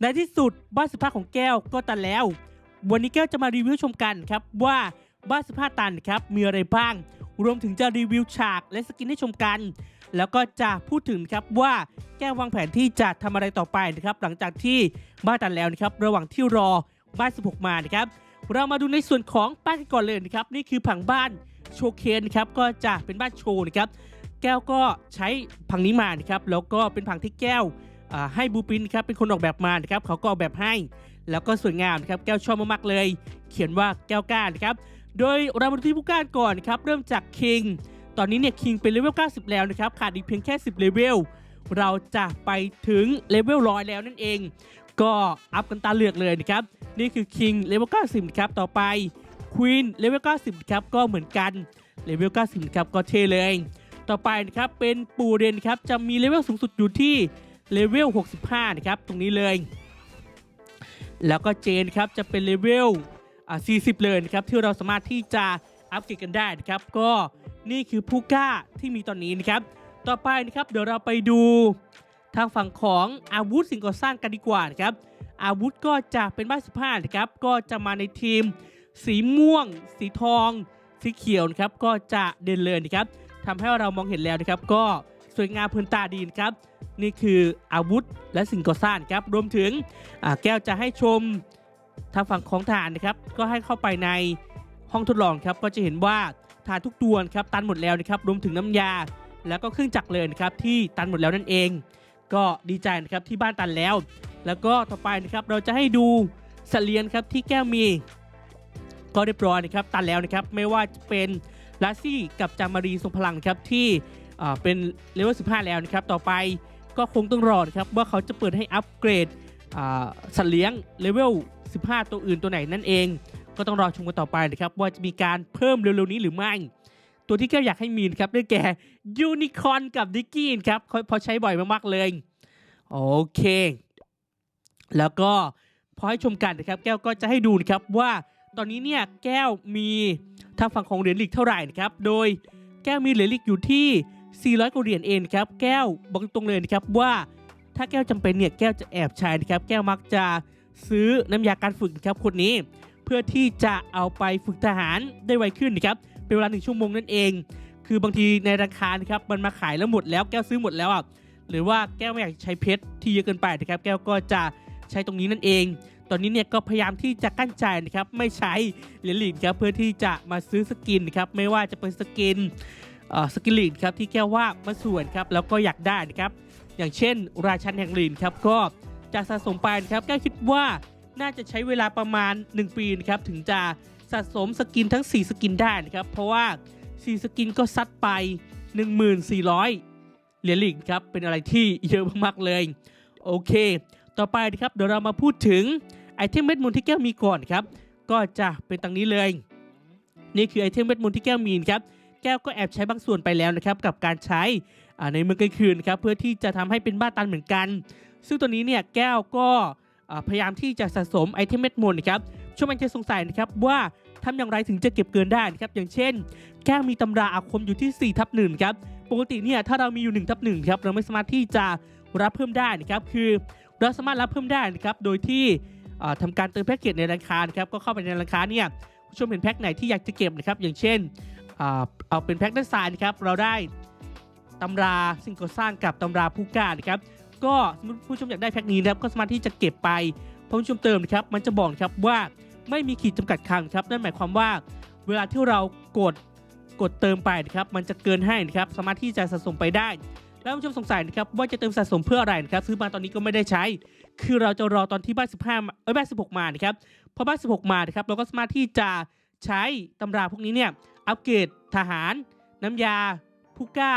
ในที่สุดบ้านสภาของแก้วก็ตันแล้ว วันนี้แก้วจะมารีวิวชมกันครับว่าบ้านสภาตันครับมีอะไรบ้าง รวมถึงจะรีวิวฉากและสกินให้ชมกัน แล้วก็จะพูดถึงครับว่าแก้ววางแผนที่จะทำอะไรต่อไปนะครับหลังจากที่บ้านตันแล้วนะครับระหว่างที่รอบ้าน 16 มานะครับเรามาดูในส่วนของบ้านกันก่อนเลยนะครับนี่คือผังบ้านโชว์เคนนครับก็จะเป็นบ้านโชว์นะครับแก้วก็ใช้ผังนี้มานะครับแล้วก็เป็นผังที่แก้ว ให้บูปินครับเป็นคนออกแบบมานะครับเขาก็ออกแบบให้ แล้วก็สวยงามนะครับแก้วชอบมากๆเลย เขียนว่าแก้วก้านะครับโดยเรามาที่ผู้ก้านก่อนครับเริ่มจากคิงตอนนี้เนี่ยคิงเป็นเลเวล 90 แล้วนะครับขาดอีกเพียงแค่ 10 เลเวล เราจะไปถึงเลเวลร้อยแล้วนั่นเอง ก็อัพกันตาเลือกเลยนะครับ นี่คือคิงเลเวล 90 นะครับ ต่อไปควีนเลเวล 90 ครับ ก็เหมือนกันเลเวล 90 ครับ ก็เท่เลย ต่อไปนะครับเป็นปูเรนครับ จะมีเลเวลสูงสุดอยู่ที่ เลเวล 65 นะครับ ตรงนี้เลย แล้วก็เจนครับจะเป็นเลเวลอ่า40 เลยนะครับ ที่เราสามารถที่จะอัปเกรดกันได้นะครับ ก็นี่คือผู้กล้าที่มีตอนนี้นะครับ ต่อไปนะครับเดี๋ยวเราไปดูทางฝั่งของอาวุธสิ่งก่อสร้างกันดีกว่านะครับ อาวุธก็จะเป็นบ้านสิบห้านะครับ ก็จะมาในทีม สีม่วง สีทอง สีเขียวนะครับ ก็จะเด่นเลยนะครับทำให้เรามองเห็นแล้วนะครับ ก็ สวยงามเพลินตาดีนครับ นี่คืออาวุธและสิ่งก่อสร้างครับ รวมถึงแก้วจะให้ชมทางฝั่งของฐานนะครับ ก็ให้เข้าไปในห้องทดลองครับ ก็จะเห็นว่าฐานทุกตัวนครับตันหมดแล้วนะครับ รวมถึงน้ำยา แล้วก็เครื่องจักรเลยนะครับที่ตันหมดแล้วนั่นเอง ก็ดีใจนะครับที่บ้านตันแล้ว แล้วก็ต่อไปนะครับเราจะให้ดูสัตว์เลี้ยงครับที่แก้วมี ก็เรียบร้อยนะครับตันแล้วนะครับไม่ว่าจะเป็นลาซี่กับจามารีทรงพลังนะครับที่ เป็นเลเวล 15 แล้วนะครับ ต่อไปก็คงต้องรอนะครับว่าเขาจะเปิดให้อัปเกรดสัตว์เลี้ยงเลเวล 15 ตัวอื่นตัวไหนนั่นเอง ก็ต้องรอชมกันต่อไปนะครับว่าจะมีการเพิ่มเร็วๆนี้หรือไม่ตัวที่แก้วอยากให้มีนครับได้แก่ยูนิคอนกับดิกกี้ครับเพอใช้บ่อยมากๆเลย โอเค แล้วก็พอให้ชมกันนะครับ แก้วก็จะให้ดูนะครับว่าตอนนี้เนี่ยแก้วมีทางฝั่งของเหรียญลีกเท่าไหร่นะครับ โดยแก้วมีเหรียญลีกอยู่ที่ 400กว่าเหรียญเองครับ แก้วบอกตรงเลยนะครับว่า ถ้าแก้วจำเป็นเนี่ยแก้วจะแอบใช้นะครับ แก้วมักจะซื้อน้ำยาการฝึกนะครับคนนี้ เพื่อที่จะเอาไปฝึกทหารได้ไวขึ้นนะครับเป็นเวลาหนึ่งชั่วโมงนั่นเอง คือบางทีในราคานะครับมันมาขายแล้วหมดแล้วแก้วซื้อหมดแล้วอะหรือว่าแก้วไม่อยากใช้เพชรที่เยอะเกินไปนะครับ แก้วก็จะใช้ตรงนี้นั่นเอง ตอนนี้เนี่ยก็พยายามที่จะกั้นใจนะครับ ไม่ใช้เหรียญหลีดครับเพื่อที่จะมาซื้อสกินนะครับ ไม่ว่าจะเป็นสกิน สกินลีดครับที่แก้วว่ามันสวยครับแล้วก็อยากได้นะครับอย่างเช่น ราชันแห่งลีนครับก็จะสะสมไปนะครับแก้วคิดว่าน่าจะใช้เวลาประมาณ 1 ปีนะครับถึงจะสะสมสกินทั้ง 4 สกินได้นะครับเพราะว่า 4 สกินก็ซัดไป 1400 เหรียญลีกครับเป็นอะไรที่เยอะมากๆเลยโอเค ต่อไปนะครับเดี๋ยวเรามาพูดถึงไอเทมเม็ดมูลที่แก้วมีก่อนครับก็จะเป็นตังนี้เลย นี่คือไอเทมเม็ดมูลที่แก้วมีนะครับ แก้วก็แอบใช้บางส่วนไปแล้วนะครับกับการใช้ในเมืองกลางคืนครับเพื่อที่จะทำให้เป็นบ้าตันเหมือนกัน ซึ่งตัวนี้เนี่ยแก้วก็พยายามที่จะสะสมไอเทมเม็ดมูลนะครับช่วงมันจะสงสัยนะครับว่าทำอย่างไรถึงจะเก็บเกินได้นะครับอย่างเช่น แก้วมีตำราอาคมอยู่ที่4ทับหนึ่งครับปกติเนี่ยถ้าเรามีอยู่1ทับหนึ่งครับเราไม่สามารถที่จะรับเพิ่มได้นะครับคือเราสามารถรับเพิ่มได้นะครับโดยที่ทำาการเติมแพ็กเกจในร้านค้านะครับก็เข้าไปในร้านค้าเนี่ยผู้ชมเห็นแพ็กไหนที่อยากจะเก็บนะครับอย่างเช่น เอาเป็นแพ็กด้านซ้ายนะครับเราได้ตำราสิ่งก่อสร้างกับตำราผู้กานะครับก็สมมติผู้ชมอยากได้แพ็กนี้นะครับก็สามารถที่จะเก็บไปพอผู้ชมเติมนะครับมันจะบอกครับว่าไม่มีขีดจำกัดคำครับนั่นหมายความว่า เวลาที่เรากดกดเติมไปนะครับมันจะเกินให้นะครับสามารถที่จะสะสมไปได้ แล้วผู้ชมสงสัยนะครับว่าจะเติมสะสมเพื่ออะไรนะครับซื้อมาตอนนี้ก็ไม่ได้ใช้ คือเราจะรอตอนที่บ้าน15มาเอ้ยบ้าน16 มานะครับพอบ้าน16 มานะครับเราก็สามารถที่จะใช้ตำราพวกนี้เนี่ย อัปเกรดทหาร น้ำยา ผู้กล้า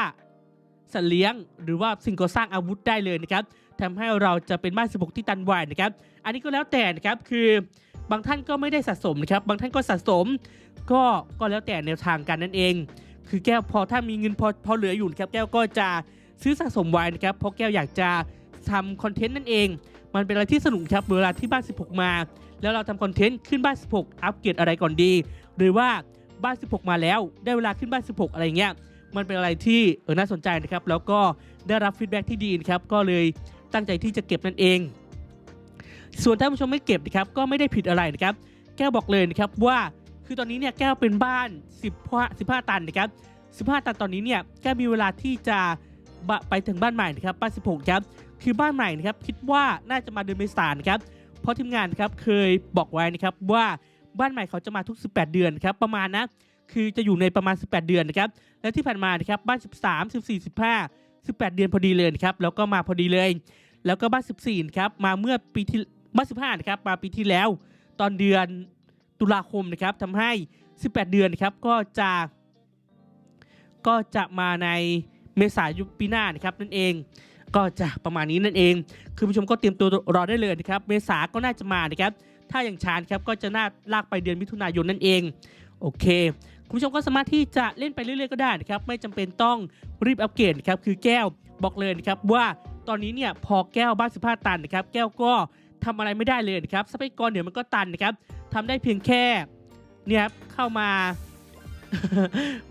สัตว์เลี้ยง หรือว่าสิ่งก่อสร้างอาวุธได้เลยนะครับทำให้เราจะเป็นบ้าน 16 ที่ตันไวนะครับ อันนี้ก็แล้วแต่นะครับ คือบางท่านก็ไม่ได้สะสมนะครับ บางท่านก็สะสม ก็ก็แล้วแต่แนวทางกันนั่นเอง คือแก้วพอถ้ามีเงินพอพอเหลืออยู่นะครับแก้วก็จะซื้อสะสมไว้นะครับ เพราะแก้วอยากจะทำคอนเทนต์นั่นเอง มันเป็นอะไรที่สนุกครับ เวลาที่บ้าน 16 มา แล้วเราทำคอนเทนต์ขึ้นบ้าน 16 อัปเกรดอะไรก่อนดี หรือว่า บ้าน 16 มาแล้ว ได้เวลาขึ้นบ้าน 16 อะไรเงี้ยมันเป็นอะไรที่เออน่าสนใจนะครับ แล้วก็ได้รับฟีดแบ็กที่ดีนะครับก็เลยตั้งใจที่จะเก็บนั่นเอง ส่วนท่านผู้ชมไม่เก็บนะครับก็ไม่ได้ผิดอะไรนะครับ แก้วบอกเลยนะครับว่าคือตอนนี้เนี่ยแก้วเป็นบ้าน10 15 ตันนะครับ15 ตันตอนนี้เนี่ยแก้วมีเวลาที่จะไปถึงบ้านใหม่นะครับบ้าน 16 ครับคือบ้านใหม่นะครับคิดว่าน่าจะมาเดือนเมษายนครับเพราะทีมงานนะครับเคยบอกไว้นะครับว่า บ้านใหม่เขาจะมาทุก 18 เดือนครับประมาณนะคือจะอยู่ในประมาณ 18 เดือนนะครับและที่ผ่านมานะครับบ้าน 13 14 15 18 เดือนพอดีเลยครับแล้วก็มาพอดีเลย แล้วก็บ้าน 14นครับมาเมื่อปีที่บ้าน15นะครับมาปีที่แล้ว ตอนเดือนตุลาคมนะครับทำให้ 18 เดือนครับก็จะก็จะมาในเมษายนปีหน้านะครับนั่นเอง ก็จะประมาณนี้นั่นเอง คือผู้ชมก็เตรียมตัวรอได้เลยนะครับ เมษาก็น่าจะมานะครับ ถ้าอย่างชานครับก็จะน่าลากไปเดือนมิถุนายนนั่นเอง โอเค คุณผู้ชมก็สามารถที่จะเล่นไปเรื่อยๆก็ได้นะครับไม่จำเป็นต้องรีบอัปเกรดครับคือแก้วบอกเลยนะครับว่าตอนนี้เนี่ยพอแก้วบ้าน15ตันนะครับแก้วก็ทำอะไรไม่ได้เลยนะครับทรัพยากรเดี๋ยวมันก็ตันนะครับทำได้เพียงแค่เนี่ยครับเข้ามา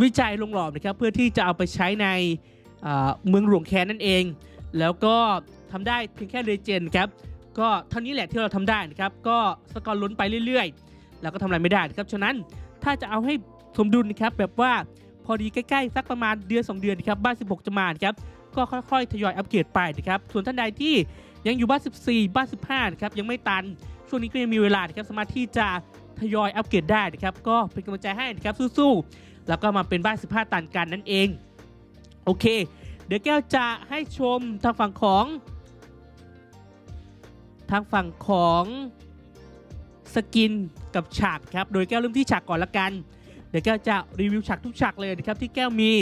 วิจัยลงหลอมนะครับเพื่อที่จะเอาไปใช้ในเมืองหลวงแคนนั่นเอง แล้วก็ทำได้เพียงแค่เลเจนด์ครับ ก็เท่านี้แหละที่เราทำได้นะครับ ก็สกอร์ล้นไปเรื่อยๆแล้วก็ทำอะไรไม่ได้นะครับฉะนั้นถ้าจะเอาให้สมดุลนะครับแบบว่าพอดีใกล้ๆสักประมาณเดือน 2 เดือนนะครับบ้าน 16 จะมาครับก็ค่อยๆทยอยอัปเกรดไปนะครับส่วนท่านใดที่ยังอยู่บ้าน 14 บ้าน 15นะครับยังไม่ตันช่วงนี้ก็ยังมีเวลานะครับสามารถที่จะทยอยอัปเกรดได้นะครับก็เป็นกำลังใจให้นะครับสู้ๆแล้วก็มาเป็นบ้าน 15 ตันกันนั่นเองโอเค เดี๋ยวแก้วจะให้ชมทางฝั่งของ ทางฝั่งของสกินกับฉากครับ โดยแก้วเริ่มที่ฉากก่อนละกัน เดี๋ยวแก้วจะรีวิวฉากทุกฉากเลยนะครับที่แก้วมี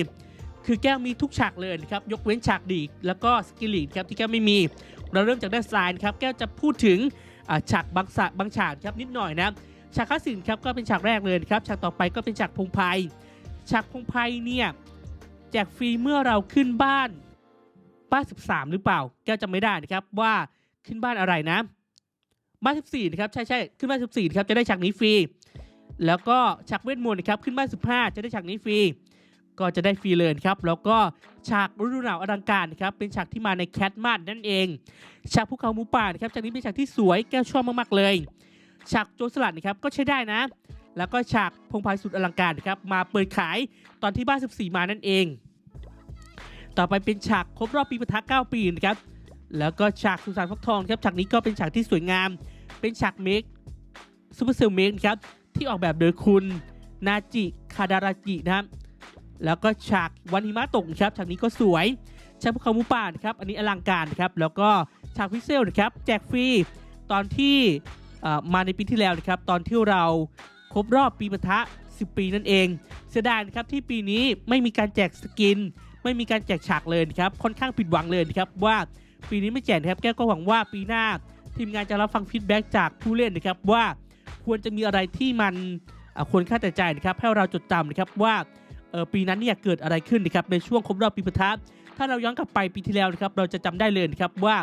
คือแก้วมีทุกฉากเลยนะครับยกเว้นฉากดีแล้วก็สกิลลีดครับที่แก้วไม่มี เราเริ่มจากด้านซ้ายนะครับแก้วจะพูดถึงฉากบางฉากบางฉากครับนิดหน่อยนะฉากคลาสสิกครับก็เป็นฉากแรกเลยนะครับฉากต่อไปก็เป็นฉากพงไพรฉากพงไพรเนี่ยแจกฟรีเมื่อเราขึ้นบ้านบ้าน13 หรือเปล่า แก้วจำไม่ได้นะครับว่า ขึ้นบ้านอะไรนะบ้าน14นะครับใช่ใช่ขึ้นบ้าน14นะครับจะได้ฉากนี้ฟรีแล้วก็ฉากเวทมนต์นะครับขึ้นบ้าน15 จะได้ฉากนี้ฟรีก็จะได้ฟรีเลยครับแล้วก็ฉากฤดูหนาวอลังการนะครับเป็นฉากที่มาในแคทมาดนั่นเอง ฉากภูเขาหมูป่านะครับฉากนี้เป็นฉากที่สวยแก้วชอบมากๆเลยฉากโจรสลัดนะครับก็ใช้ได้นะ แล้วก็ฉากพงไพรสุดอลังการนะครับมาเปิดขายตอนที่บ้าน 14 มานั่นเอง ต่อไปเป็นฉากครบรอบปีปะทะ9ปีนะครับ แล้วก็ฉากสุสานฟักทองครับฉากนี้ก็เป็นฉากที่สวยงาม เป็นฉากเมคซูเปอร์เซลเมคครับที่ออกแบบโดยคุณนาจิคาดาราจินะครับแล้วก็ฉากวันหิมะตกครับฉากนี้ก็สวยฉากภูเขาหมูป่านครับอันนี้อลังการครับแล้วก็ฉากพิเศษนะครับแจกฟรีตอนที่มาในปีที่แล้วนะครับตอนที่เราครบรอบปีปะทะ 10 ปีนั่นเอง เสียดายนะครับที่ปีนี้ไม่มีการแจกสกิน ไม่มีการแจกฉากเลยครับค่อนข้างผิดหวังเลยครับว่า ปีนี้ไม่แจกนะครับแก้วก็หวังว่าปีหน้า ทีมงานจะรับฟังฟีดแบ็กจากผู้เล่นนะครับว่าควรจะมีอะไรที่มันควรค่าแต่ใจนะครับให้เราจดจำนะครับว่าปีนั้นเนี่ยเกิดอะไรขึ้นนะครับในช่วงครบรอบปีปะทะถ้าเราย้อนกลับไปปีที่แล้วนะครับเราจะจำได้เลยนะครับว่า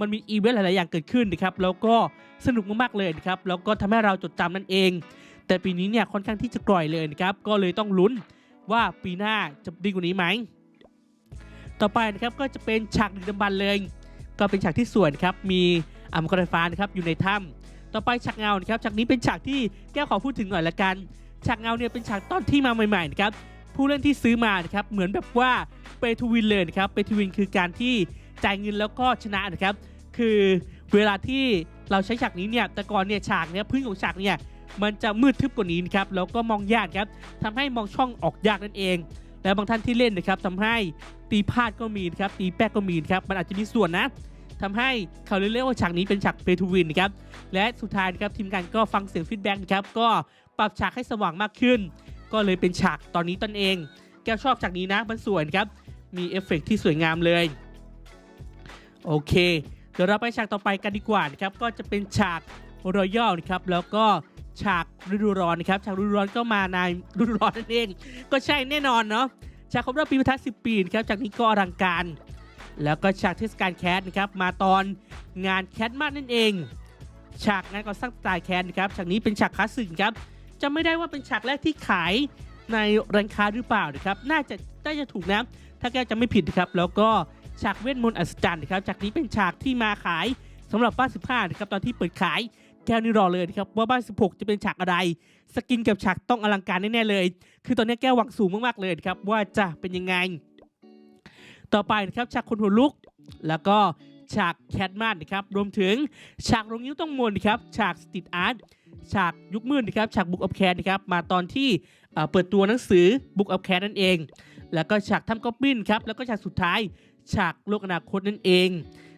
มันมีอีเวนต์หลาย ๆ อย่างเกิดขึ้นนะครับแล้วก็สนุกมากๆเลยนะครับแล้วก็ทำให้เราจดจำนั่นเอง แต่ปีนี้เนี่ยค่อนข้างที่จะกร่อยเลยนะครับก็เลยต้องลุ้นว่าปีหน้าจะดีกว่านี้ไหมต่อไปนะครับก็จะเป็นฉากดึกดำบรรเลย ก็เป็นฉากที่ส่วนครับมีอ่ามังกรฟานครับอยู่ในถ้ำต่อไปฉากเงาครับฉากนี้เป็นฉากที่แก้วขอพูดถึงหน่อยละกันฉากเงาเนี่ยเป็นฉากตอนที่มาใหม่ๆนะครับผู้เล่นที่ซื้อมานะครับเหมือนแบบว่าเปทูวินเลยนะครับเปทูวินคือการที่จ่ายเงินแล้วก็ชนะนะครับ คือเวลาที่เราใช้ฉากนี้เนี่ยแต่ก่อนเนี่ยฉากเนี่ยพื้นของฉากเนี่ยมันจะมืดทึบกว่านี้นะครับแล้วก็มองยากครับทำให้มองช่องออกยากนั่นเอง และบางท่านที่เล่นนะครับทำให้ตีพลาดก็มีนะครับตีแป๊กก็มีนะครับมันอาจจะมีส่วนนะ ทำให้เขาเลยเรียกว่าฉากนี้เป็นฉากเปทูวินนะครับและสุดท้ายนะครับทีมงานก็ฟังเสียงฟีดแบ็กนะครับก็ปรับฉากให้สว่างมากขึ้น ก็เลยเป็นฉากตอนนี้ตนเอง แก้วชอบฉากนี้นะมันสวยครับมีเอฟเฟกต์ที่สวยงามเลยโอเค เดี๋ยวเราไปฉากต่อไปกันดีกว่านะครับก็จะเป็นฉากรอยัลนะครับแล้วก็ฉากฤดูร้อนนะครับฉากฤดูร้อนก็มาในฤดูร้อนนั่นเอง ก็ใช่แน่นอนเนาะฉากครบรอบปีพัท10ปีนะครับจากนี้ก็อลังการ แล้วก็ฉากเทศกาลแคสนะครับมาตอนงานแคสมากนั่นเอง ฉากงานก่อสร้างสไตล์แคสนะครับฉากนี้เป็นฉากคลาสสิกครับจำไม่ได้ว่าเป็นฉากแรกที่ขายในร้านค้าหรือเปล่านะครับน่าจะน่าจะถูกนะถ้าแกจะไม่ผิดนะครับแล้วก็ฉากเวทมนต์อัศจรรย์นะครับจากนี้เป็นฉากที่มาขายสำหรับบ้าน15นะครับตอนที่เปิดขายแก้วนี่รอเลยนะครับว่าบ้าน 16 จะเป็นฉากอะไร สกินกับฉากต้องอลังการแน่ๆเลย คือตอนนี้แก้วหวังสูงมากๆเลยครับว่าจะเป็นยังไง ต่อไปนะครับฉากคนหัวลุก แล้วก็ฉากแคทมานนะครับรวมถึงฉากลงนิ้วต้องมนนะครับฉากสตรีทอาร์ตฉากยุคมืดนะครับฉากบุกอัพแค t นะครับมาตอนที่เปิดตัวหนังสือบุกอัพแค t นั่นเอง แล้วก็ฉากทำก๊อบบินครับแล้วก็ฉากสุดท้าย ฉากโลกอนาคตนั่นเอง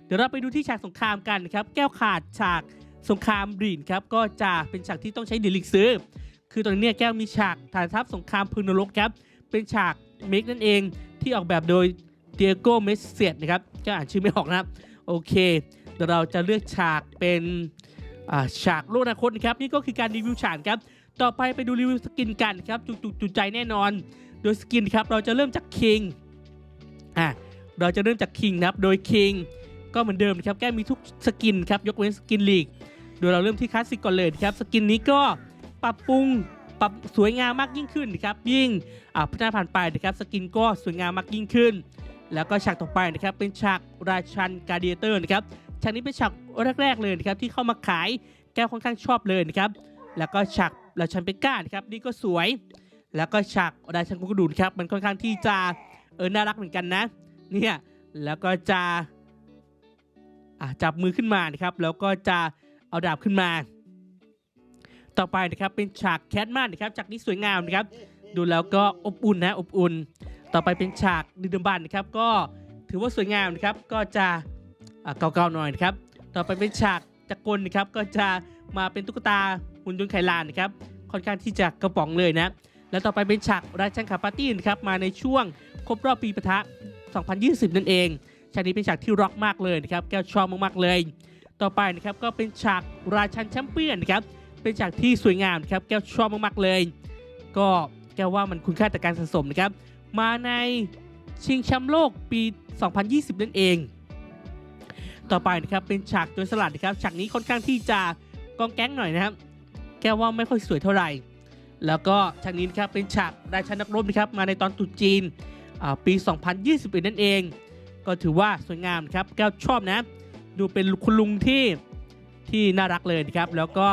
เดี๋ยวเราไปดูที่ฉากสงครามกันนะครับแก้วขาดฉากสงครามบีนครับก็จะเป็นฉากที่ต้องใช้เดลิกซื้อ คือตอนนี้แก้วมีฉากฐานทัพสงครามพึงนรกครับเป็นฉากเมกนั่นเองที่ออกแบบโดย ดียโกเมสเซียนะครับแก้วอ่านชื่อไม่ออกนะครับ โอเคเดี๋ยวเราจะเลือกฉากเป็นฉากโลกอนาคตนะครับนี่ก็คือการรีวิวฉากครับต่อไปไปดูรีวิวสกินกันครับจุจุจุใจแน่นอน โดยสกินครับเราจะเริ่มจากคิงอะเราจะเริ่มจากคิงนะครับโดยคิงก็เหมือนเดิมนะครับแก้มีทุกสกินครับยกเว้นสกินลีกโดยเราเริ่มที่คลาสสิกก่อนเลยนะครับสกินนี้ก็ปรับปรุงปรับสวยงามมากยิ่งขึ้นนะครับยิ่งอ่าพัฒนาผ่านไปนะครับสกินก็สวยงามมากยิ่งขึ้น แล้วก็ฉากต่อไปนะครับเป็นฉากราชันกาเดียเตอร์นะครับฉากนี้เป็นฉากแรกๆเลยนะครับที่เข้ามาขายแก้วค่อนข้างชอบเลยนะครับแล้วก็ฉากราชันเปก้านครับนี่ก็สวย แล้วก็ฉากราชันกุกระดูนครับมันค่อนข้างที่จะเออน่ารักเหมือนกันนะเนี่ยแล้วก็จะอะจับมือขึ้นมานะครับแล้วก็จะเอาดาบขึ้นมา ต่อไปนะครับเป็นฉากแคทมานนะครับฉากนี้สวยงามนะครับดูแล้วก็อบอุ่นนะอบอุ่น ต่อไปเป็นฉากดึกดำบรรพ์นะครับก็ถือว่าสวยงามนะครับก็จะเก่าๆหน่อยนะครับต่อไปเป็นฉากจักรกลนะครับก็จะมาเป็นตุ๊กตาหุ่นยนต์ไขลานนะครับค่อนข้างที่จะกระป๋องเลยนะแล้วต่อไปเป็นฉากราชันขาปาร์ตี้นะครับมาในช่วงครบรอบปีปะทะ 2020 นั่นเองฉากนี้เป็นฉากที่ร็อกมากเลยนะครับแก้วชอบมากๆเลย ต่อไปนะครับก็เป็นฉากราชันแชมเปี้ยนนะครับเป็นฉากที่สวยงามนะครับแก้วชอบมากๆเลย ก็แก้วว่ามันคุณค่าต่อการสะสมนะครับ มาในชิงแชมป์โลกปี 2020 นั่นเอง ต่อไปนะครับเป็นฉากโจรสลัดนะครับฉากนี้ค่อนข้างที่จะกองแก๊งหน่อยนะครับ แก้วว่าไม่ค่อยสวยเท่าไหร่ แล้วก็ฉากนี้นะครับเป็นฉากราชานักรบนะครับมาในตอนตุจีนปี 2021 นั่นเอง ก็ถือว่าสวยงามครับแก้วชอบนะ ดูเป็นคุณลุงที่ที่น่ารักเลยนะครับ แล้วก็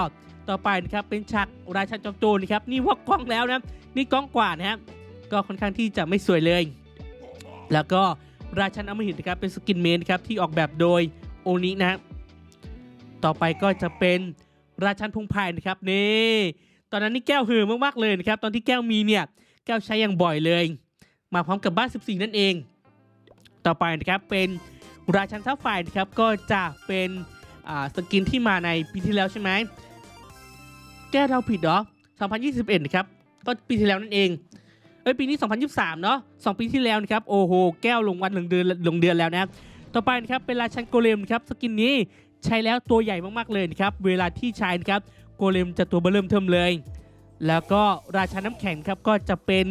ต่อไปนะครับเป็นฉากราชันจอมโจรนะครับนี่ว่ากล้องแล้วนะนี่กล้องกว่านะครับ ก็ค่อนข้างที่จะไม่สวยเลย แล้วก็ราชันอมหิตนะครับเป็นสกินเมนครับที่ออกแบบโดยโอนินะ ต่อไปก็จะเป็นราชันพงไพ่นะครับนี่ตอนนั้นนี่แก้วหือมากๆเลยนะครับตอนที่แก้วมีเนี่ยแก้วใช้อย่างบ่อยเลย มาพร้อมกับบ้าน 14 นั่นเอง ต่อไปนะครับเป็นราชันซับไฟนะครับก็จะเป็นสกินที่มาในปีที่แล้วใช่ไหมแก้เราผิดเหรอ 2021 นะครับ ก็ปีที่แล้วนั่นเอง เอ้ยปีนี้ 2023 เนาะ2ปีที่แล้วนะครับโอ้โหแก้วลงวันลงเดือนลงเดือนแล้วนะต่อไปนะครับเป็นราชันโกเลมนะครับสกินนี้ใช้แล้วตัวใหญ่มากๆเลยนะครับเวลาที่ใช้นะครับโกเลมจะตัวเบอร์เริ่มเทิมเลย แล้วก็ราชาน้ำแข็งครับก็จะเป็น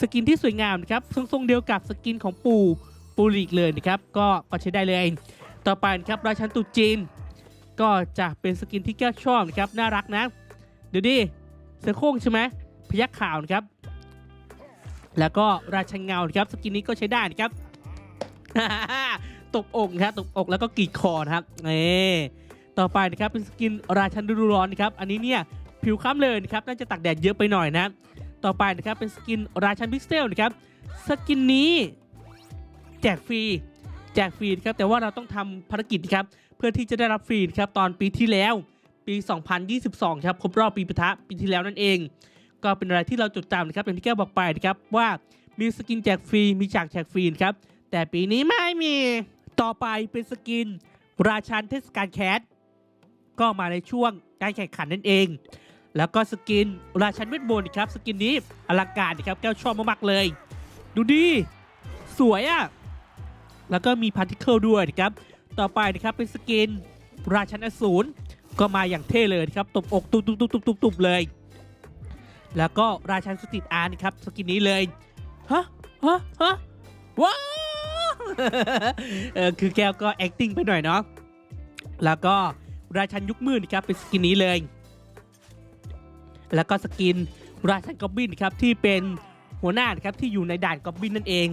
สกินที่สวยงามนะครับทรงๆเดียวกับสกินของปูปูลีกเลยนะครับก็ก็ใช้ได้เลย ต่อไปนะครับราชันตุจีน ก็จะเป็นสกินที่แก้วชอบนะครับน่ารักนะเดี๋ยวดิเสือโคร่งใช่ไหมพยักขาวนะครับ แล้วก็ราชเงาครับสกินนี้ก็ใช้ได้นะครับตบอกครับตบอกแล้วก็กรีดคอนะครับนี่ต่อไปนะครับเป็นสกินราชันดูร้อนนะครับอันนี้เนี่ยผิวค้ำเลยนะครับน่าจะตักแดดเยอะไปหน่อยนะ ต่อไปนะครับเป็นสกินราชันพิกเซลนะครับสกินนี้แจกฟรีแจกฟรีครับแต่ว่าเราต้องทำภารกิจครับเพื่อที่จะได้รับฟรีครับตอนปีที่แล้วปี 2022 ครับครบรอบปีปะทะปีที่แล้วนั่นเอง ก็เป็นอะไรที่เราจดจำนะครับอย่างที่แกบอกไปนะครับว่ามีสกินแจกฟรีมีฉากแจกฟรีครับ แต่ปีนี้ไม่มีต่อไปเป็นสกิน ราชันเทศกาลแคสก็มาในช่วงการแข่งขันนั่นเอง แล้วก็สกินราชันเวทมนต์ครับสกินนี้อลังการนะครับแก้วชอบมากๆเลย ดูดีสวยอะ่ะแล้วก็มีพาร์ติเคิลด้วยนะครับ ต่อไปนะครับเป็นสกินราชันอสูรก็มาอย่างเท่เลยครับตบอกตุบตุบตุบตุบตุบตุบเลย แล้วก็ราชันสตรีทอาร์นะครับสกินนี้เลยฮะฮะฮะว้าวเออคือแก้วก็ acting ไปหน่อยเนาะแล้วก็ราชันยุคมืดนครับเป็นสกินนี้เลย แล้วก็สกินราชันกอบบินครับที่เป็นหัวหน้านครับที่อยู่ในด่านกอบบินนั่นเอง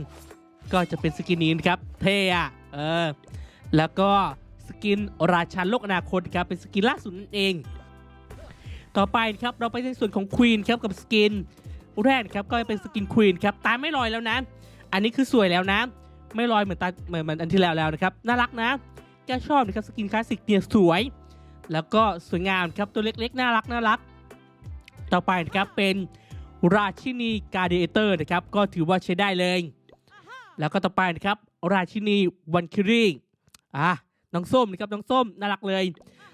ก็จะเป็นสกินนี้นครับเท่อะเออแล้วก็สกินราชันโลกอนาคตครับเป็นสกินล่าสุดนั่นเอง ต่อไปครับเราไปในส่วนของควีนครับกับสกินแรกครับก็เป็นสกินควีนครับตาไม่ลอยแล้วนะ อันนี้คือสวยแล้วนะ ไม่ลอยเหมือนตาเหมือนอันที่แล้วแล้วนะครับน่ารักนะแกชอบนะครับสกินคลาสสิกเนี่ยสวย แล้วก็สวยงามครับตัวเล็กๆน่ารักน่ารัก ต่อไปนะครับเป็นราชินีการเดเตอร์นะครับก็ถือว่าใช้ได้เลย แล้วก็ต่อไปนะครับราชินีวันคิรีอะน้องส้มนะครับน้องส้มน่ารักเลย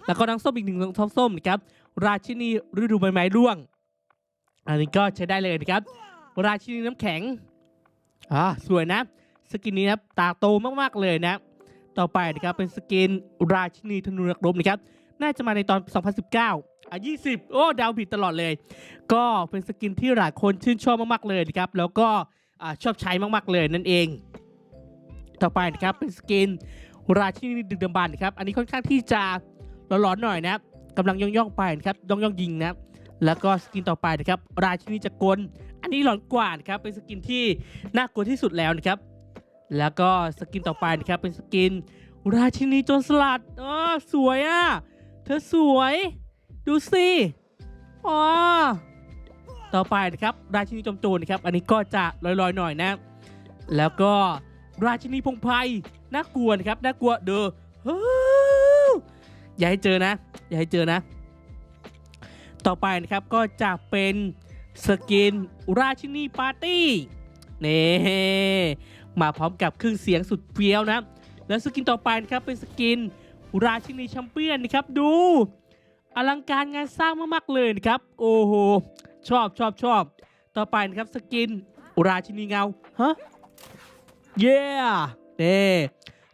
แล้วก็น้องส้มอีกหนึ่งน้องส้มนะครับ ราชินีฤดูใบไม้ร่วง อันนี้ก็ใช้ได้เลยนะครับ ราชินีน้ำแข็งอ่าสวยนะ สกินนี้นะครับตาโตมากๆเลยนะ ต่อไปนะครับเป็นสกินราชินีธนูนักรบนะครับ น่าจะมาในตอน 2019อะ20 โอ้เดาวผิดตลอดเลย ก็เป็นสกินที่หลายคนชื่นชอบมากๆเลยนะครับ แล้วก็อ่าชอบใช้มากๆเลยนั่นเอง ต่อไปนะครับเป็นสกินราชินีดึกดำบรรพ์นะครับ อันนี้ค่อนข้างที่จะร้อนๆหน่อยนะครับ กำลังย่องๆไปนะครับย่องๆยิงนะครับแล้วก็สกินต่อไปนะครับราชินีจักรอันนี้หลอนกว่านะครับเป็นสกินที่น่ากลัวที่สุดแล้วนะครับ แล้วก็สกินต่อไปนะครับเป็นสกิน ราชินีโจรสลัดอ๋อสวยอะเธอสวย ดูสิอ๋อต่อไปนะครับราชินีจอมโจรนะครับ อันนี้ก็จะลอยๆหน่อยนะ แล้วก็ราชินีพงไพรน่ากลัวนะครับน่ากลัวเด้อ อย่าให้เจอนะ อย่าให้เจอนะ ต่อไปนะครับก็จะเป็นสกินราชินีปาร์ตี้นี่มาพร้อมกับเครื่องเสียงสุดเปรี้ยวนะ แล้วสกินต่อไปนะครับเป็นสกินราชินีแชมเปี้ยนนะครับดู อลังการงานสร้างมากๆเลยนะครับ โอ้โหชอบชอบชอบต่อไปนะครับสกินราชินีเงาฮะเย้เน่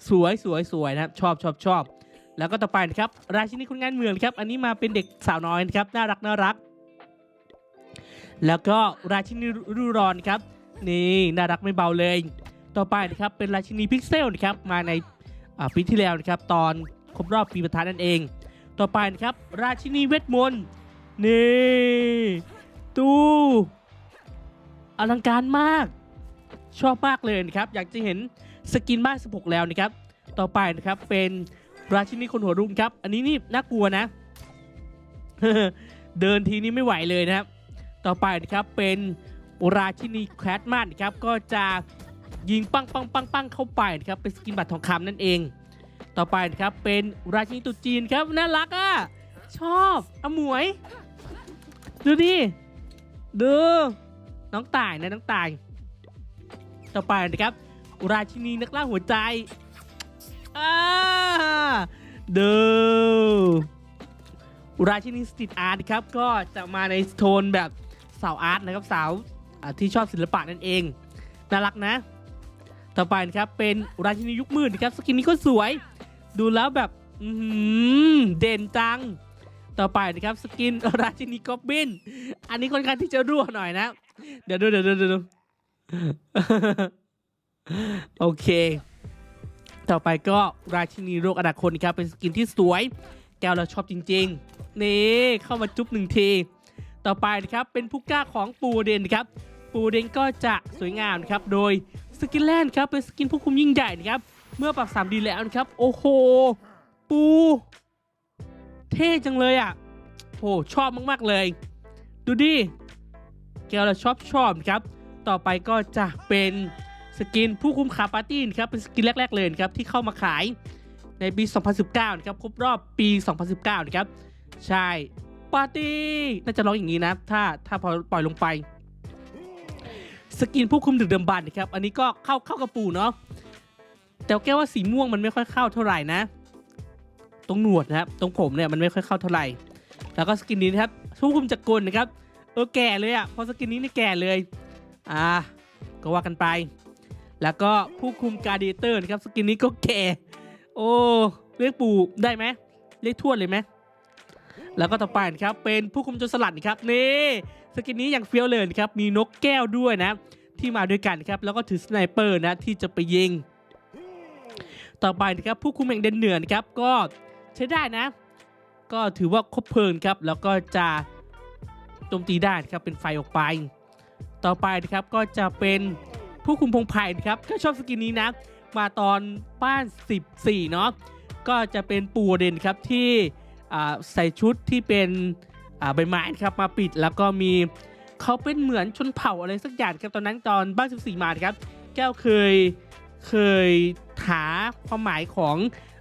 สวยสวยสวยนะครับชอบชอบชอบ แล้วก็ต่อไปนะครับราชินีคนงานเมืองครับอันนี้มาเป็นเด็กสาวน้อยนะครับน่ารักน่ารัก แล้วก็ราชินีฤดูรอนครับนี่น่ารักไม่เบาเลย ต่อไปนะครับเป็นราชินีพิกเซลนะครับมาในาปีที่แล้วนะครับตอนครบรอบปีประธานนั่นเอง ต่อไปนะครับราชินีเวทมนต์นี่ตู้อลังการมาก ชอบมากเลยนะครับอยากจะเห็นสกินบ้าน16 แล้วนะครับ ต่อไปนะครับเป็น ราชินีคนหัวรุ่งครับ อันนี้นี่น่ากลัวนะ เดินทีนี้ไม่ไหวเลยนะครับ ต่อไปนะครับเป็นราชินีแคทมานนะครับ ก็จะยิงปังปังปังปังเข้าไปนะครับ เป็นสกินบัตรทองคำนั่นเอง ต่อไปนะครับเป็นราชินีตุจีนครับน่ารักอะ ชอบอมวย ดูดิดูน้องต่ายนะน้องต่าย ต่อไปนะครับ ราชินีนักล่าหัวใจ ดูราชินีสตรีทอาร์ตครับ ก็จะมาในโทนแบบสาวอาร์ตนะครับสาวที่ชอบศิลปะนั่นเอง น่ารักนะ ต่อไปนะครับ เป็นราชินียุคมืดนะครับ สกินนี้ก็สวย ดูแล้วแบบเด่นจัง ต่อไปนะครับ สกินราชินีกอบบิน อันนี้ค่อนข้างที่จะรั่วหน่อยนะ เดี๋ยวดูเดี๋ยวดูเดี๋ยวดูโอเค ต่อไปก็ราชินีโรคอนาคตนครับเป็นสกินที่สวย แก้วเราชอบจริงๆ นี่เข้ามาจุ๊บหนึ่งที ต่อไปนะครับเป็นผู้กล้าของปูเดนนะครับปูเดนก็จะสวยงามนะครับโดยสกินแลนด์ครับเป็นสกินผู้คุมยิ่งใหญ่นะครับเมื่อปรับ 3D แล้วนะครับ โอ้โห ปู เท่จังเลยอะโหชอบมากๆเลย ดูดิแกวเราชอบชอบครับ ต่อไปก็จะเป็น สกินผู้คุมขาปาร์ตี้นะครับเป็นสกินแรก ๆ เลยนะครับที่เข้ามาขายในปี 2019นะครับครบรอบปี 2019นะครับใช่ปาร์ตี้น่าจะร้องอย่างนี้นะ ถ้าถ้าพอปล่อยลงไป สกินผู้คุมดึกเดิมบันนะครับอันนี้ก็เข้าเข้ากับปูเนาะแต่แก้ว่าสีม่วงมันไม่ค่อยเข้าเท่าไหร่นะ ตรงหนวดนะครับ ตรงผมเนี่ยมันไม่ค่อยเข้าเท่าไหร่ แล้วก็สกินนี้นะครับผู้คุมจักรกลนะครับเออแก่เลยอะ่ะพราะสกินนี้นี่แก่เลย อ่า ก็ว่ากันไป แล้วก็ผู้คุมการดิเตอร์นะครับสกินนี้ก็แก่โอ้เรียกปู่ได้ไหมเรียกทวดเลยไหมแล้วก็ต่อไปนะครับเป็นผู้คุมโจรสลัดนะครับนี่สกินนี้อย่างเฟี้ยวเลยนะครับมีนกแก้วด้วยนะ ที่มาด้วยกันครับแล้วก็ถือสไนเปอร์นะที่จะไปยิง ต่อไปนะครับผู้คุมแห่งเดนเหนือนะครับก็ใช้ได้นะ ก็ถือว่าครบเพลิงครับแล้วก็จะโจมตีได้ครับเป็นไฟออกไป ต่อไปนะครับก็จะเป็น ผู้คุมพงไผ่นะครับก็ชอบสกินนี้นะ มาตอนป้าน 14 เนาะก็จะเป็นปูเด่นครับที่ใส่ชุดที่เป็นใบไม้ครับมาปิดแล้วก็มีเขาเป็นเหมือนชนเผ่าอะไรสักอย่างครับตอนนั้นตอนบ้าน 14 มาครับ แก้วเคยเคยหาความหมายของ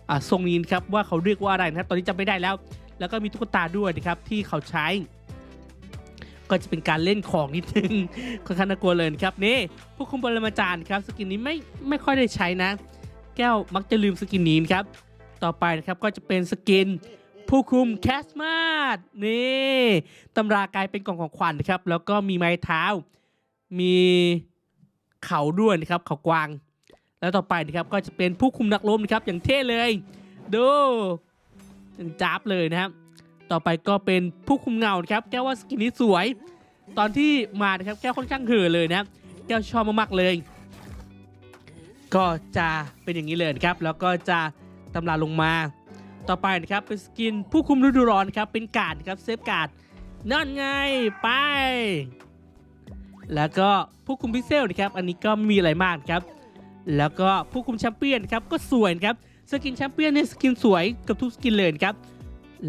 อทรงนี้นครับว่าเขาเรียกว่าอะไรนะครับ ตอนนี้จำไม่ได้แล้ว แล้วก็มีตุ๊กตาด้วยนะครับที่เขาใช้ ก็จะเป็นการเล่นของนิดนึงค่อนข้างน่ากลัวเลยครับนี่ผู้คุมปรมาจารย์ครับสกินนี้ไม่ไม่ค่อยได้ใช้นะ แก้วมักจะลืมสกินนี้ครับ ต่อไปนะครับก็จะเป็นสกินผู้คุมแคสมาดนี่ตำรากลายเป็นกล่องของขวัญนะครับ แล้วก็มีไม้เท้า มีเขาด้วยนะครับเขากวาง แล้วต่อไปนะครับก็จะเป็นผู้คุมนักรบนะครับอย่างเท่เลย ดูจับเลยนะครับ ต่อไปก็เป็นผู้คุมเงาครับแก้วว่าสกินนี้สวย ตอนที่มานะครับแก้วค่อนข้างเห่อเลยนะแก้วชอบมากๆเลย ก็จะเป็นอย่างนี้เลยนะครับ แล้วก็จะตำราลงมา ต่อไปนะครับเป็นสกินผู้คุมฤดูร้อนครับเป็นกาดครับเซฟกาดนั่นไงไป แล้วก็ผู้คุมพิเซลนะครับ อันนี้ก็ไม่มีอะไรมากครับ แล้วก็ผู้คุมแชมเปี้ยนครับก็สวยครับสกินแชมเปี้ยนเนี่ยสกินสวยกับทุกสกินเลยครับ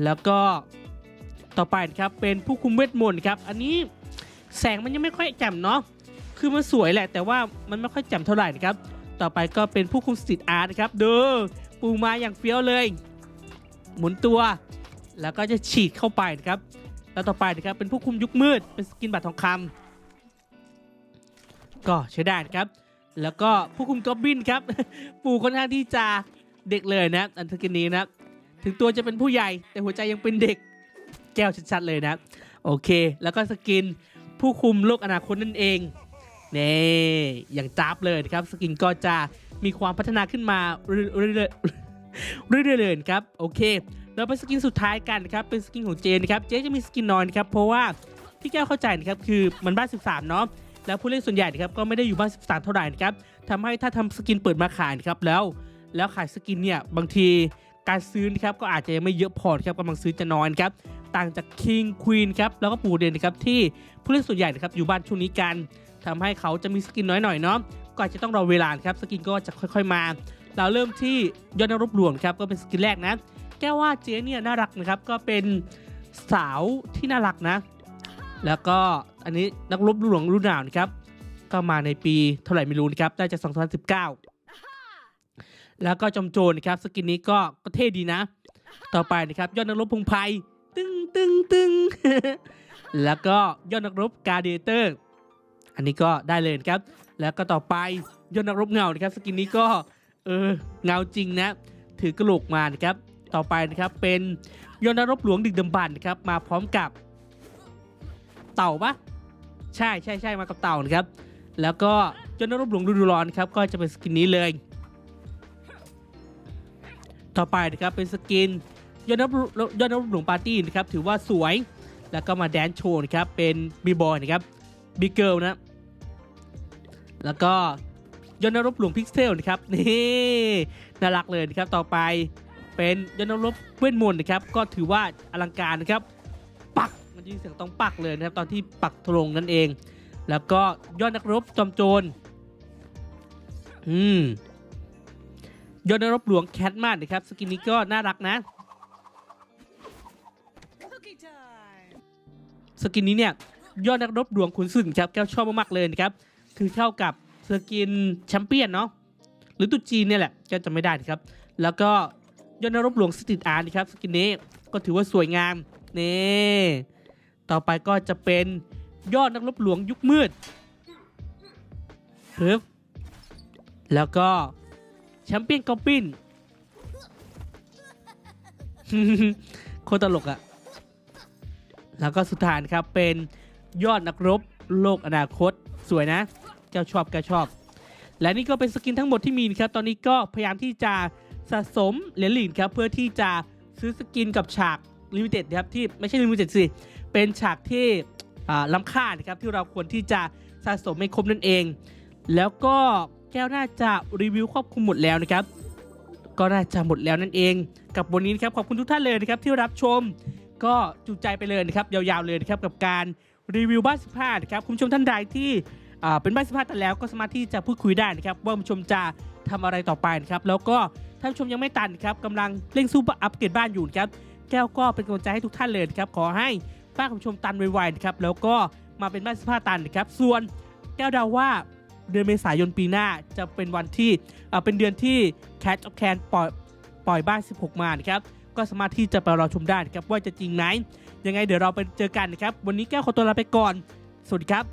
แล้วก็ต่อไปนะครับเป็นผู้คุมเวทมนต์ครับ อันนี้แสงมันยังไม่ค่อยแจ่มเนาะคือมันสวยแหละ แต่ว่ามันไม่ค่อยแจ่มเท่าไหร่นะครับ ต่อไปก็เป็นผู้คุมสตรีทอาร์ตครับดูปูมาอย่างเฟี้ยวเลย หมุนตัว แล้วก็จะฉีดเข้าไปนะครับ แล้วต่อไปนะครับเป็นผู้คุมยุคมืดเป็นสกินบัตรทองคำก็ใช้ได้นะครับ แล้วก็ผู้คุมกอบบินครับ ปูค่อนข้างที่จะเด็กเลยนะ อันสกินนี้นะ ถึงตัวจะเป็นผู้ใหญ่ แต่หัวใจยังเป็นเด็ก แก้วชัดๆเลยนะ โอเค แล้วก็สกินผู้คุมโลกอนาคตนั่นเองนี่อย่างจ้าบเลยนะครับ สกินก็จะมีความพัฒนาขึ้นมาเรื่อยๆเรื่อยๆเลยนครับ โอเค เราไปสกินสุดท้ายกันนะครับ เป็นสกินของเจนนะครับ เจนจะมีสกินน้อยนะครับ เพราะว่าที่แก้วเข้าใจนะครับ คือมันบ้าน 13 เนาะ แล้วผู้เล่นส่วนใหญ่นะครับ ก็ไม่ได้อยู่บ้าน 13 เท่าไหร่นะครับทำให้ถ้าทำสกินเปิดมาขายนะครับ แล้ว แล้วขายสกินเนี่ย บางที การซื้อนะครับก็อาจจะยังไม่เยอะพอครับกำลังซื้อจะน้อยครับต่างจาก King Queen ครับแล้วก็ปูเดนนะครับที่ผู้เล่นส่วนใหญ่นะครับอยู่บ้านช่วงนี้กันทำให้เขาจะมีสกินน้อยหน่อยเนาะก็อาจจะต้องรอเวลาครับสกินก็จะค่อยๆมา เราเริ่มที่ยอดนรบหลวงครับก็เป็นสกินแรกนะ แก้วว่าเจ๊เนี่ยน่ารักนะครับก็เป็นสาวที่น่ารักนะ แล้วก็อันนี้นักรบหลวงรุ่นหนาวนะครับก็มาในปีเท่าไหร่ไม่รู้นะครับน่าจะ 2019 แล้วก็จอมโจรนะครับสกินนี้ก็ก็เท่ดีนะ ต่อไปนะครับยอดนักรบพงไพรตึงตึงตึงแล้วก็ยอดนักรบกาเดเตอร์ อันนี้ก็ได้เลยครับ แล้วก็ต่อไปยอดนักรบเงานะครับ สกินนี้ก็เออเงาจริงนะ ถือกระโหลกมานะครับ ต่อไปนะครับเป็นยอดนักรบหลวงดึกดำบรรพ์นะครับ มาพร้อมกับ เต่าปะใช่ใช่ใช่มากับเต่านะครับ แล้วก็ยอดนักรบหลวงฤดูร้อนครับ ก็จะเป็นสกินนี้เลย ต่อไปนะครับเป็นสกินยอดนักรบยอดนักรบหลวงปาร์ตี้นะครับถือว่าสวยแล้วก็มาแดนโชว์นะครับเป็นบีบอยนะครับบีเกิลนะแล้วก็ยอดนักรบหลวงพิกเซลนะครับนี่น่ารักเลยนะครับต่อไปเป็นยอดนักรบเวทมนต์นะครับก็ถือว่าอลังการนะครับปักมันยิงเสียงต้องปักเลยนะครับตอนที่ปักธงนั่นเอง แล้วก็ยอดนักรบจอมโจรอืม ยอดนักรบหลวงแคทมากนะครับ สกินนี้ก็น่ารักนะ สกินนี้เนี่ยยอดนักรบหลวงขุนศึกครับแก้วชอบมากๆเลยนะครับ คือเท่ากับสกินแชมเปี้ยนเนาะหรือตุจีนเนี่ยแหละแก้วจำไม่ได้นะครับ แล้วก็ยอดนักรบหลวงสตรีทอาร์นะครับสกินนี้ก็ถือว่าสวยงามนี่ต่อไปก็จะเป็นยอดนักรบหลวงยุคมืดปึ๊บแล้วก็ แชมเปี้ยนกอปปินโคตรตลกอะแล้วก็สุดท้ายครับเป็นยอดนักรบโลกอนาคตสวยนะแกชอบแกชอบ และนี่ก็เป็นสกินทั้งหมดที่มีครับ ตอนนี้ก็พยายามที่จะสะสมเหรียญหลินครับ เพื่อที่จะซื้อสกินกับฉากลิมิเต็ดนะครับที่ไม่ใช่ลิมิเต็ดสิเป็นฉากที่ล้ำค่านะครับที่เราควรที่จะสะสมให้ครบนั่นเอง แล้วก็ แก้วน่าจะรีวิวครอบคลุมหมดแล้วนะครับ ก็น่าจะหมดแล้วนั่นเอง กับบนนี้นะครับขอบคุณทุกท่านเลยนะครับที่รับชม ก็จุใจไปเลยนะครับยาวๆเลยนะครับกับการรีวิวบ้าน15นะครับคุณผู้ชมท่านใดที่อ่าเป็นบ้าน15แต่แล้วก็สามารถที่จะพูดคุยได้นะครับว่าคุณผู้ชมจะทำอะไรต่อไปนะครับแล้วก็ท่านผู้ชมยังไม่ตันครับกำลังเร่งสู้อัปเกรดบ้านอยู่นะครับแก้วก็เป็นกำลังใจให้ทุกท่านเลยนะครับขอให้บ้านของผู้ชมตันไวๆนะครับแล้วก็มาเป็นบ้านสื้อผ้าตันนะครับส่วนแก้วเดาว่า เดือนเมษายนปีหน้าจะเป็นวันที่เป็นเดือนที่ Catch of Can ปล่อยปล่อยบ้าน 16 มานะครับก็สามารถที่จะไปรอชมได้นะครับว่าจะจริงไหมยังไงเดี๋ยวเราไปเจอกันนะครับ วันนี้แก้วขอตัวลาไปก่อน สวัสดีครับ